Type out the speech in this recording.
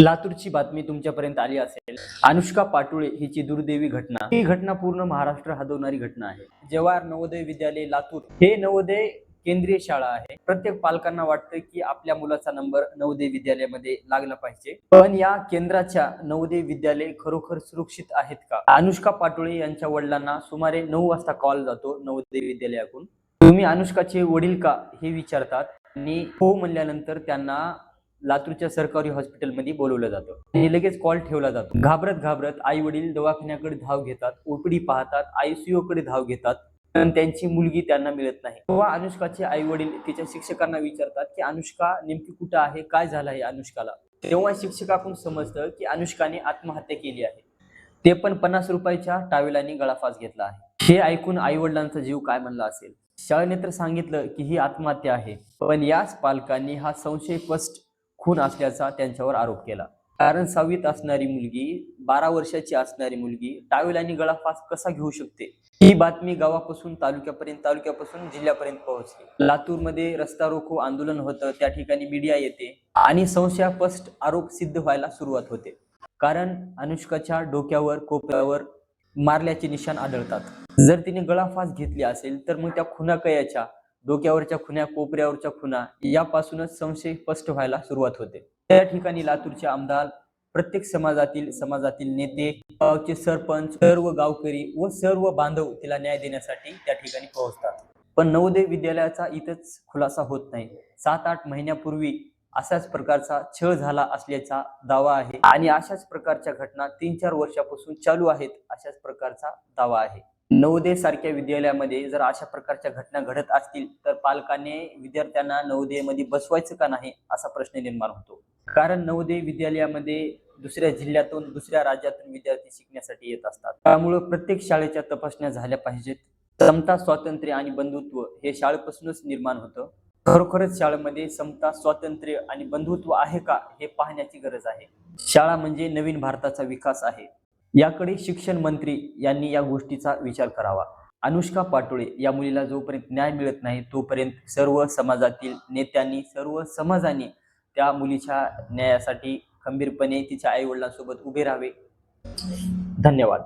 लातूरची बातमी तुमच्यापर्यंत आली असेल. अनुष्का पाटोळे हिची दुर्दैवी घटना. ही घटना पूर्ण महाराष्ट्र हादवणारी घटना आहे. जवाहर नवोदय विद्यालय लातूर. हे नवोदय केंद्रीय शाळा आहे. प्रत्येक पालकांना वाटतं की आपल्या मुलाचा नंबर नवोदय विद्यालयामध्ये लागला पाहिजे. पण या केंद्राच्या नवोदय विद्यालय खरोखर सुरक्षित आहेत का? अनुष्का पाटोळे यांच्या वडिलांना सुमारे नऊ वाजता कॉल जातो नवोदय विद्यालयाकडून. तुम्ही अनुष्काचे वडील का? हे विचारतात. आणि हो म्हणल्यानंतर त्यांना लातूरच्या सरकारी हॉस्पिटलमध्ये बोलवलं जातं. आणि लगेच कॉल ठेवला जातो. घाबरत घाबरत आई वडील दवाखान्याकडे धाव घेतात ओपडी पाहतात आयसीयू कडे धाव घेतात. पण त्यांची मुलगी त्यांना मिळत नाही. तेव्हा अनुष्काचे आई वडील तिच्या शिक्षकांना विचारतात की अनुष्का नेमकी कुठं आहे? काय झालं आहे अनुष्काला? तेव्हा शिक्षकाकडून समजतं की अनुष्काने आत्महत्या केली आहे. ते पण पन्नास रुपयाच्या टावेलाने गळाफास घेतला आहे. हे ऐकून आई वडिलांचा जीव काय म्हणला असेल? शाळेने तर सांगितलं की ही आत्महत्या आहे. पण याच पालकांनी हा संशय स्पष्ट खून असल्याचा त्यांच्यावर आरोप केला. कारण सहावीत असणारी मुलगी बारा वर्षाची असणारी मुलगी टावेल आणि गळाफास कसा घेऊ शकते? ही बातमी गावापासून तालुक्यापर्यंत तालुक्यापासून जिल्ह्यापर्यंत पोहोचली. लातूरमध्ये रस्ता रोको आंदोलन होतं त्या ठिकाणी मीडिया येते आणि संशयास्पष्ट आरोप सिद्ध व्हायला सुरुवात होते. कारण अनुष्काच्या डोक्यावर कोपऱ्यावर मारल्याचे निशाण आढळतात. जर तिने गळाफास घेतली असेल तर मग त्या खुनाकयाच्या डोक्यावरच्या खुन्या कोपऱ्यावरच्या खुना यापासूनच संशय स्पष्ट व्हायला सुरुवात होते. त्या ठिकाणी लातूरचे आमदार प्रत्येक समाजातील समाजातील नेते गावचे सरपंच सर्व गावकरी व सर्व बांधव तिला न्याय देण्यासाठी त्या ठिकाणी पोहोचतात. पण नवोदय विद्यालयाचा इथंच खुलासा होत नाही. सात आठ महिन्यापूर्वी अशाच प्रकारचा छळ झाला असल्याचा दावा आहे आणि अशाच प्रकारच्या घटना तीन चार वर्षापासून चालू आहेत अशाच प्रकारचा दावा आहे. नवोदय सारख्या विद्यालयामध्ये जर अशा प्रकारच्या घटना घडत असतील तर पालकांनी विद्यार्थ्यांना नवोदयमध्ये बसवायचं का नाही असा प्रश्न निर्माण होतो. कारण नवोदय विद्यालयामध्ये दुसऱ्या जिल्ह्यातून दुसऱ्या राज्यातून विद्यार्थी शिकण्यासाठी येत असतात. त्यामुळं प्रत्येक शाळेच्या तपासण्या झाल्या पाहिजेत. समता स्वातंत्र्य आणि बंधुत्व हे शाळेपासूनच निर्माण होतं. खरोखरच शाळेमध्ये समता स्वातंत्र्य आणि बंधुत्व आहे का हे पाहण्याची गरज आहे. शाळा म्हणजे नवीन भारताचा विकास आहे. याकडे शिक्षण मंत्री यांनी या गोष्टीचा विचार करावा. अनुष्का पाटोळे या मुलीला जोपर्यंत न्याय मिळत नाही तोपर्यंत सर्व समाजातील नेत्यांनी सर्व समाजाने त्या मुलीच्या न्यायासाठी खंबीरपणे तिच्या आई वडिलांसोबत उभे राहावे. धन्यवाद.